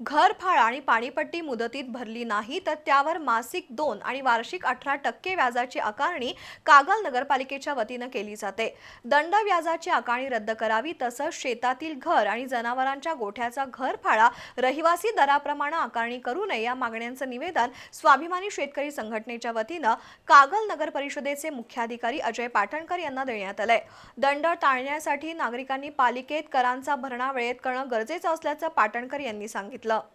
घरफाळ आणि पाणीपट्टी मुदतीत भरली नाही तर त्यावर मासिक दोन आणि वार्षिक अठरा टक्के व्याजाची आकारणी कागल नगरपालिकेच्या वतीनं केली जाते. दंड व्याजाची आकारणी रद्द करावी तसंच शेतातील घर आणि जनावरांच्या गोठ्याचा घरफाळा रहिवासी दराप्रमाणे आकारणी करू नये या मागण्यांचं निवेदन स्वाभिमानी शेतकरी संघटनेच्या वतीनं कागल नगर परिषदेचे मुख्याधिकारी अजय पाटणकर यांना देण्यात आलंय. दंड टाळण्यासाठी नागरिकांनी पालिकेत करांचा भरणा वेळेत करणं गरजेचं असल्याचं पाटणकर यांनी सांगितलं. 了。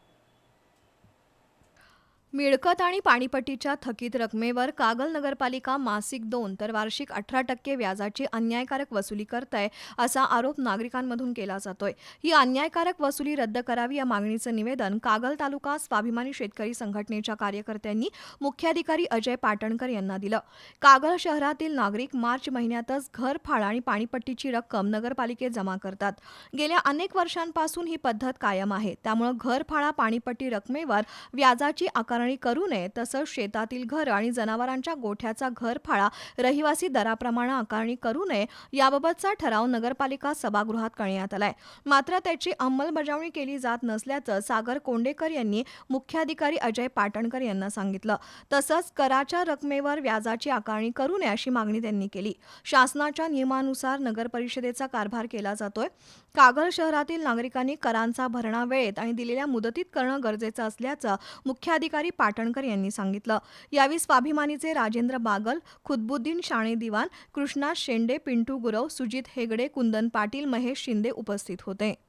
मिळकत आणि पाणीपट्टीच्या थकीत रकमेवर कागल नगरपालिका मासिक दोन तर वार्षिक अठरा टक्के व्याजाची अन्यायकारक वसुली करत असा आरोप नागरिकांमधून केला जातोय. ही अन्यायकारक वसुली रद्द करावी या मागणीचं निवेदन कागल तालुका स्वाभिमानी शेतकरी संघटनेच्या कार्यकर्त्यांनी मुख्याधिकारी अजय पाटणकर यांना दिलं. कागल शहरातील नागरिक मार्च महिन्यातच घरफाळ आणि पाणीपट्टीची रक्कम नगरपालिकेत जमा करतात. गेल्या अनेक वर्षांपासून ही पद्धत कायम आहे. त्यामुळे घरफाळा पाणीपट्टी रकमेवर व्याजाची आकार आकारणी करू नये तसंच शेतातील घर आणि जनावरांच्या गोठ्याचा घरफाळा रहिवासी दराप्रमाणे आकारणी करू नये याबाबतचा ठराव नगरपालिका सभागृहात करण्यात आलाय. मात्र त्याची अंमलबजावणी केली जात नसल्याचं सागर कोंडेकर यांनी मुख्याधिकारी अजय पाटणकर यांना सांगितलं. तसंच कराच्या रकमेवर व्याजाची आकारणी करू नये अशी मागणी त्यांनी केली. शासनाच्या नियमानुसार नगर परिषदेचा कारभार केला जातोय. कागल शहरातील नागरिकांनी करांचा भरणा वेळेत आणि दिलेल्या मुदतीत करणं गरजेचं असल्याचं मुख्याधिकारी पाटणकर यांनी सांगितलं. यावेळी स्वाभिमानीचे राजेंद्र बागल खुदबुद्दीन शाणे दिवान कृष्णा शेंडे पिंटू गुरव सुजित हेगडे कुंदन पाटील महेश शिंदे उपस्थित होते.